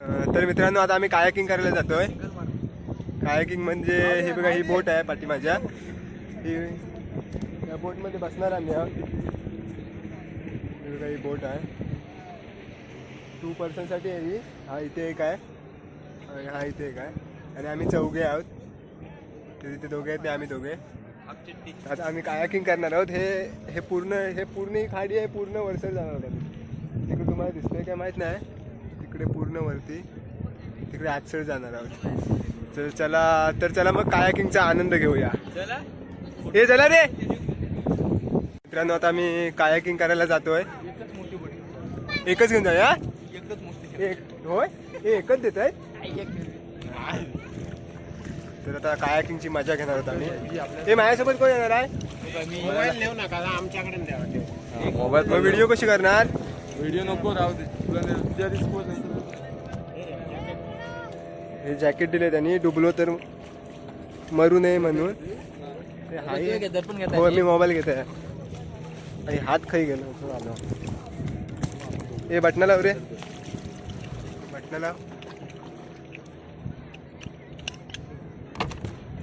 तर मित्रांनो आता आम्ही कायाकिंग करायला जातोय. कायाकिंग म्हणजे ही बघा ही बोट आहे पाठी माझ्या ही या बोटमध्ये बसणार आम्ही आहोत. ही बघा ही बोट आहे. टू पर्सनसाठी आहे ही. हा इथे एक आहे. हा इथे एक आहे. आणि आम्ही चौघे आहोत. ते तिथे दोघे आहेत ते आम्ही दोघे. आता आम्ही कायाकिंग करणार आहोत. हे हे पूर्ण हे पूर्ण ही खाडी आहे पूर्ण वरसर जाणार आहोत आम्ही. तिकडे तुम्हाला दिसतंय काय माहीत नाही. तिकडे पूर्ण वरती तिकडे आजसर जाणार आहोत. तर चला तर चला मग कायाकिंगचा आनंद घेऊया. हे चला रे. मित्रांनो आता आम्ही कायाकिंग करायला जातोय. एकच घेऊन जाऊया? एक होय? हे एकच देत तर आता कायाकिंगची मजा घेणार आहोत आम्ही. हे माझ्यासोबत कोण येणार आहे? मोबाईल नेऊ नका आमच्याकडे मोबाईल व्हिडिओ कशी करणार? व्हिडिओ नको राहू दे. तुला हे जॅकेट दिले त्यांनी डुबलो तर मरू नये म्हणून. हो मी मोबाईल घेत आहे आणि हात खाई गेलो झालं. ए बटना लाव रे. बटना लाव.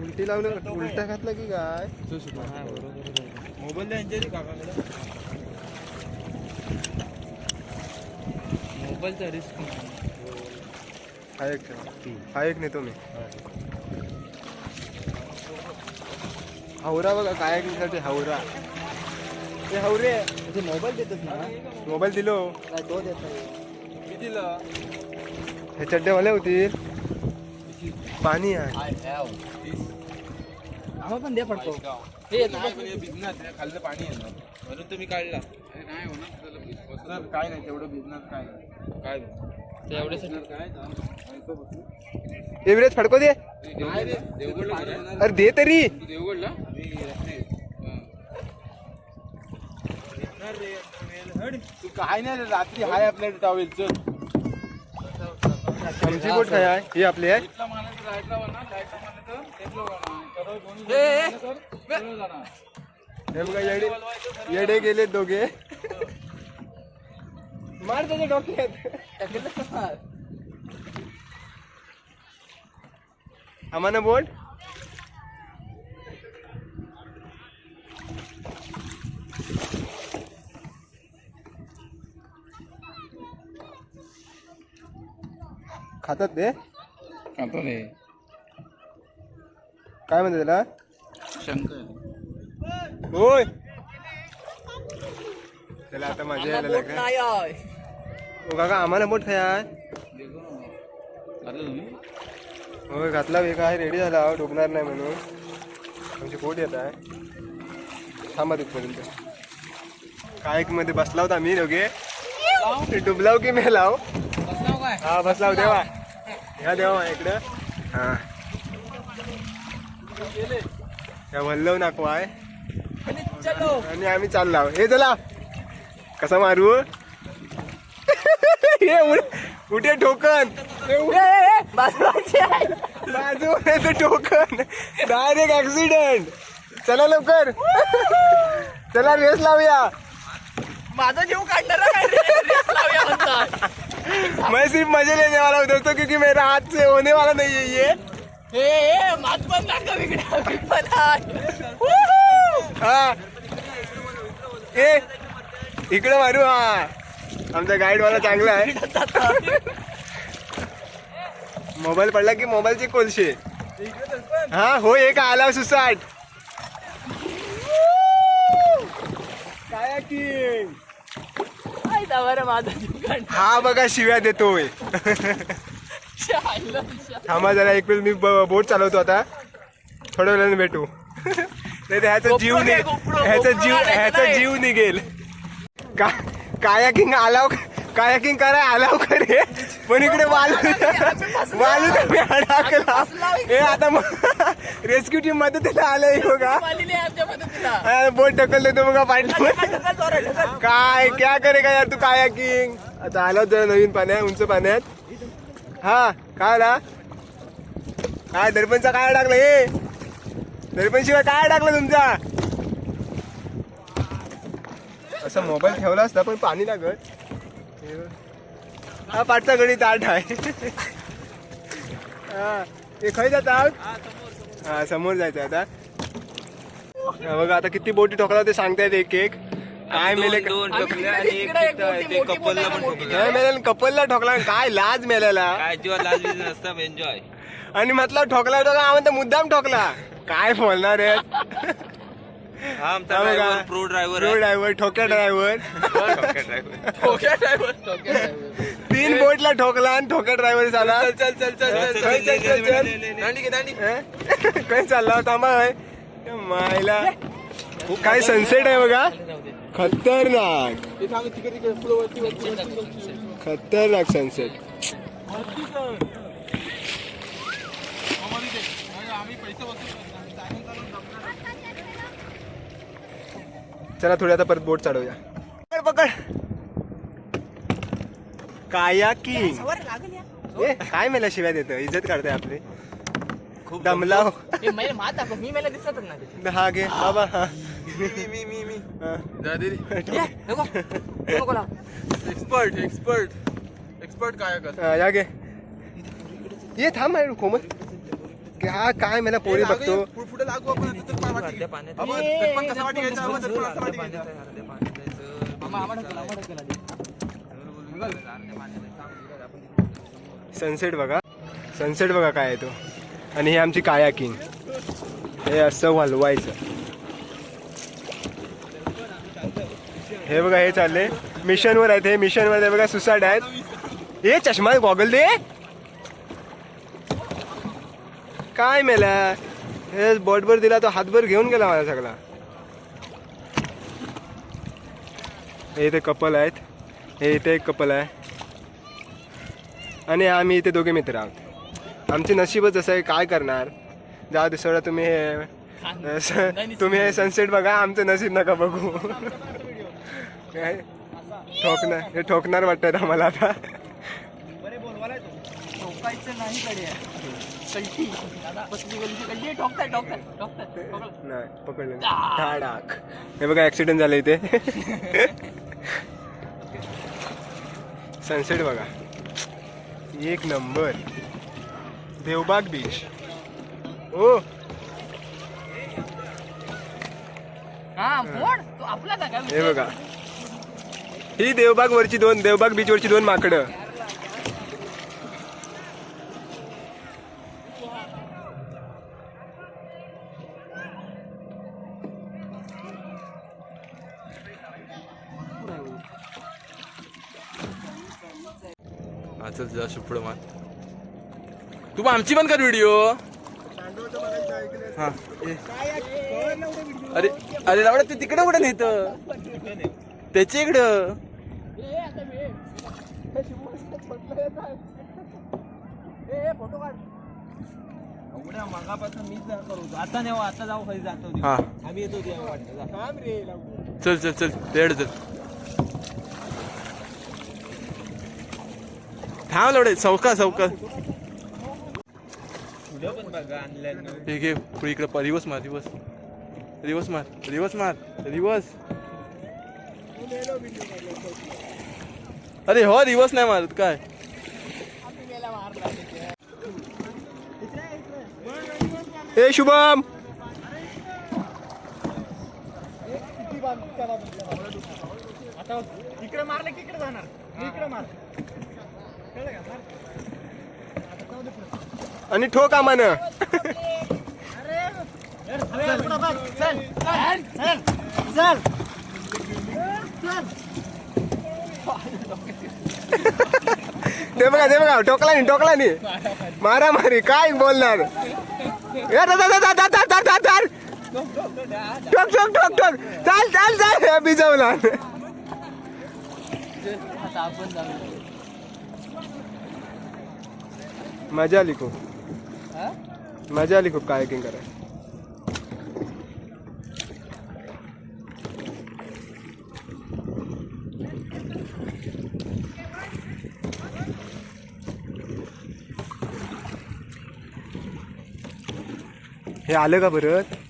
उलटी लावलं उलटा घातला की काय? मोबाईल मोबाईलचा रिस्क हा एक ठेवा हा एक नेतो मी. हावरा बघा काय साठी हावरा. ते हावरे ते मोबाईल देतात ना. मोबाईल दिलो. काय तो देत कितीला हे चड्ड्यावाले होतील पाणी आहे. आम्हाला पण दे फटको हे येतो बिझनेस खाल्लं पाणी येणार म्हणून तुम्ही काढला. नाही होणार काय नाही तेवढं बिझनेस काय नाही. काय एव्हरेज फडको दे. देवगडला अरे दे तरी. देवगडला तू काय नाही रात्री हाय आपल्या टॉवेल चल आमची बोट काय आहे? ही आपली आहे? तर जाणार. हे बघा येडे येडे गेले दोघे. मार त्याच्या डोक्यात. आम्हाला बोट खातात ते? खातो रे काय म्हणते त्याला? शंकर. होय. त्याला आता मजा यायला हो काका आम्हाला बोट खाय होय घातला वेग आहे रेडी झाला. डुबणार नाही म्हणून. आमची बोट येत आहे. थांबा तिथपर्यंत. कायकमध्ये बसला होता आम्ही दोघे. डुबलाव की मेलाव? हा बसलाव देवा. ह्या देवा इकडं. हा. त्या वल्लव नाको आहे आणि आम्ही चाललो हे चला. कसा मारू? हे कुठे ठोकन बाजू ठोकन डायरेक्ट ऍक्सिडेंट चला लवकर. चला रेस लावूया. माझा जीव काढणारा मैं सिर्फ मजे लेने वाला हूँ दोस्तों क्योंकि मेरा हाथ से होने वाला नहीं है ये. हे मी पण हा. ए इकडे मारू हा. आमचा गाईड वाला चांगला आहे. मोबाईल पडला की मोबाईलची कोलशे. हा हो एक आला सुसाट. काय की हा बघा शिव्या देतोय. थांबा जरा एक वेळ मी बोट चालवतो आता. थोड्या वेळाने भेटू. नाही तर ह्याचा जीव ह्याचा जीव ह्याचा. जीव निघेल. का कायाकिंग आलाव कायाकिंग कराय आलाव करे. पण इकडे वालू वालू तुम्ही अडकला. हे आता रेस्क्यू टीम मदतीला आलंय बघा. बोट ढकलले तो बघा पाठवून काय क्या करेगा यार तू कायाकिंग? आता आला जरा नवीन पाण्यात उंच पाण्यात. हा काय आला? काय दर्पणचा काय टाकलं हे तरी पण शिवाय काय टाकलं तुमचा? असं मोबाईल ठेवला असता पण पाणी लागत. हा पाठचा गडी ताट आहे. ते खय जातात हा समोर जायचं आता. बघा आता किती बोटी ठोकला ते सांगतायत एक एक. काय मेले मेले कपलला ठोकला. काय लाज मेलेला? आणि म्हटलं ठोकला ठोकला आम्ही तर मुद्दाम ठोकला. काय बोलणार आहे हा आमचा हा बघा. Driver pro driver pro driver ठोक्या driver तीन बोटला ठोकला आणि ठोक्या ड्रायव्हर झाला चल चल चल चल चल, चल, चल, चल. दांडी घे दांडी हं? काय चालला होता मग मायला काय सनसेट आहे बघा खतरनाक खतरनाक सनसेट चला थोडी आता परत बोट चढवूया. पकड पकड. काया किंग. ए काय मला शिव्या देतं इज्जत काढताय आपली. खूप दमला मी मला दिसतच नाही हा घे. बाबा. हा मी मी मी मी. हा. एक्सपर्ट एक्सपर्ट एक्सपर्ट काय कर या घे. ये थांब माझ्या हा काय मला पोरी बघतो. सनसेट बघा. सनसेट बघा काय आहे तो. आणि हे आमची काया किंग हे असं हलवायचं. हे बघा हे चालले मिशनवर आहेत हे मिशनवर बघा सुसाट आहेत. हे चष्मा गॉगल दे. काय मेला हे बोटभर दिला तो हातभर घेऊन गेला माझा सगळा. हे इथे कपल आहेत. हे इथे एक कपल आहे. आणि आम्ही इथे दोघे मित्र आहोत. आमचे नशीबच असं आहे काय करणार? जा दुसरा तुम्ही हे तुम्ही हे सनसेट बघा आमचं नशीब नका बघू. काय ठोकणार हे ठोकणार वाटतं आम्हाला आता. ठोकायचं नाही कडे कल्टी. नाही पकडलं धाडाक. हे बघा ऍक्सिडेंट झालं इथे. सनसेट बघा. एक नंबर. देवबाग बीच ओ. हा हे बघा. ही देवबाग वरची दोन देवबाग बीच वरची दोन माकडं. तुला पुढं मान तू आमची पण कर व्हिडिओ हा अरे अरे लावडा तू तिकडे कुठे नेत? त्याच्या इकडं. आता जाऊ जातो. आम्ही येतो चल चल चल. तेड चल. थांब लवडे चौका चौका. व्हिडिओ पण हे घे पुढे इकडे प- रिवर्स मार रिवर्स. रिवर्स मार रिवर्स मार रिवर्स. अरे हो रिवर्स नाही मारत काय? ए शुभम. इकडे मारले की इकडे जाणार. इकडे मार. आणि ठो कामान ते बघा ते बघा टोकला नी टोकला नी मारा मारी काय बोलणार? टोक टोक टोक टोक चाल चाल चाल. बिजवला मज़ा लिखो। हाँ? मज़ा लिखो कायाकिंग करें। हे आलं का परत?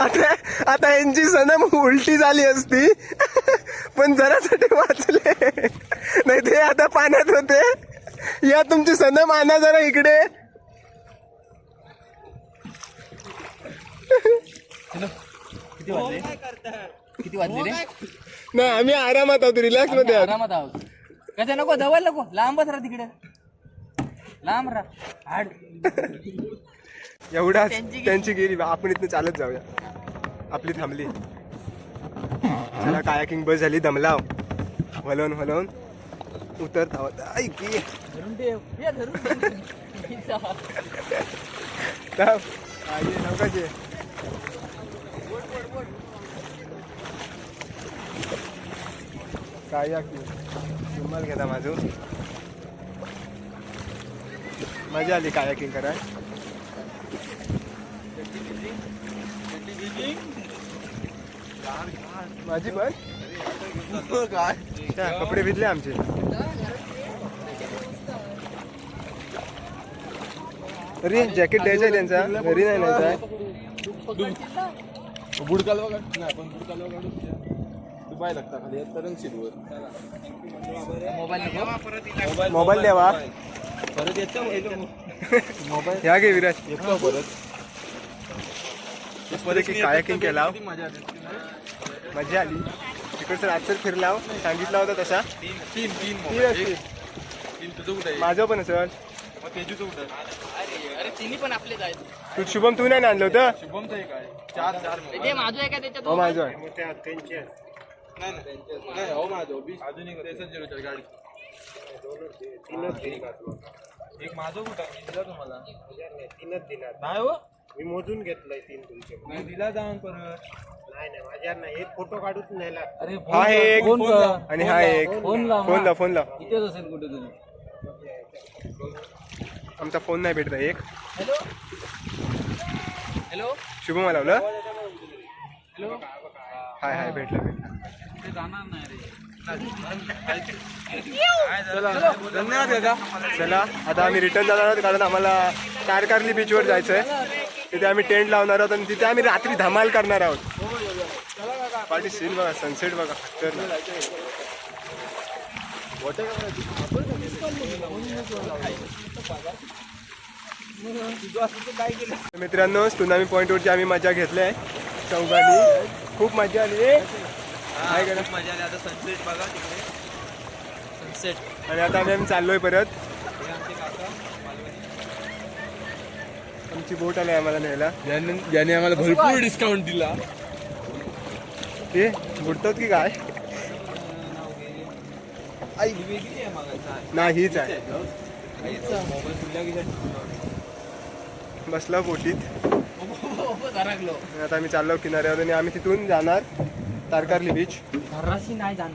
आता आता यांची सनम उलटी झाली असती. पण जरासाठी वाचले. नाही ते आता पाण्यात होते. या तुमची सनम आणा जरा इकडे. किती वाजले रे? नाही आम्ही आरामात आहोत रिलॅक्समध्ये आहोत. आरामात आहोत. कसं नको जवळ नको. लांबच राहा तिकडे. लांब राहा. हाड एवढा त्यांची गेली. आपण इथनं चालत जाऊया. आपली थांबली. चला कायाकिंग बस झाली. दमलाव. हलवून हलवून. उतरत आहोत आई की. धरून ठेव ये धरून ठेव. थांब. हा, ये, सावकाश ये. कायाकिंग. रुमाल घेता माझं. मजा आली कायाकिंग कराय माझी पण? अच्छा, कपडे भिजले आमचे. अरे जॅकेट द्यायचं त्यांचा. घरी नाही न्यायचा बुडकाल बघा नाही पण बुडकाल बघा लागता खाली तरंग सीटवर मोबाईल द्यावा. परत येतो मोबाईल ह्या घे विराज. येतो परत. मस्त कायाकिंग केला मजा आली मजा आली. तिकडचं रातसर फिरला सांगितला होता तसा. तीन तीन तीन तुझं कुठे आहे? माझं पण अरे तिन्ही पण आपले तू शुभम तू नाही आणलं होतं? आहे. चार चार माझं आहे का त्याच्यात हो माझं आहे. नाही हो माझं अजून एक गाडी. एक माझं कुठं तुम्हाला. नाही हो. मी मोजून घेतलंय तीन तुमचे. नाही दिला जाऊन परत. नाही नाही माझ्या नाही एक फोटो काढून न्यायला. अरे हा एक फोन लाव. आणि हा एक. फोन लाव फोन लाव फोन लाव. इथेच असेल कुठे तरी आमचा फोन नाही भेटत एक. हॅलो? हॅलो? शुभम लावलं हॅलो? हाय हाय भेटलं भेटलं. ते जाणार नाही रे. चला धन्यवाद दादा. चला आता आम्ही रिटर्न जाणार आहोत कारण आम्हाला तारकारली बीचवर जायचं आहे तिथे आम्ही टेंट लावणार आहोत आणि तिथे आम्ही रात्री धमाल करणार आहोत. पाठी सीन बघा सनसेट बघा. तर मित्रांनो सुनामी पॉईंटवरची आम्ही मजा घेतली आहे चौघांनी. खूप मजा आली. काय करा मजा आली. आता सनसेट बघा तिकडे. सनसेट आणि आता आम्ही आम्ही चाललोय परत. आमची बोट आली आम्हाला न्यायला. ज्याने आम्हाला भरपूर डिस्काउंट दिला. ते बुडतात की काय? आई. नाही हीच आहे. बसला बोटीत. आता आम्ही चाललो किनाऱ्यावर आणि आम्ही तिथून जाणार तारकारली बीच घराशी नाही जाणार.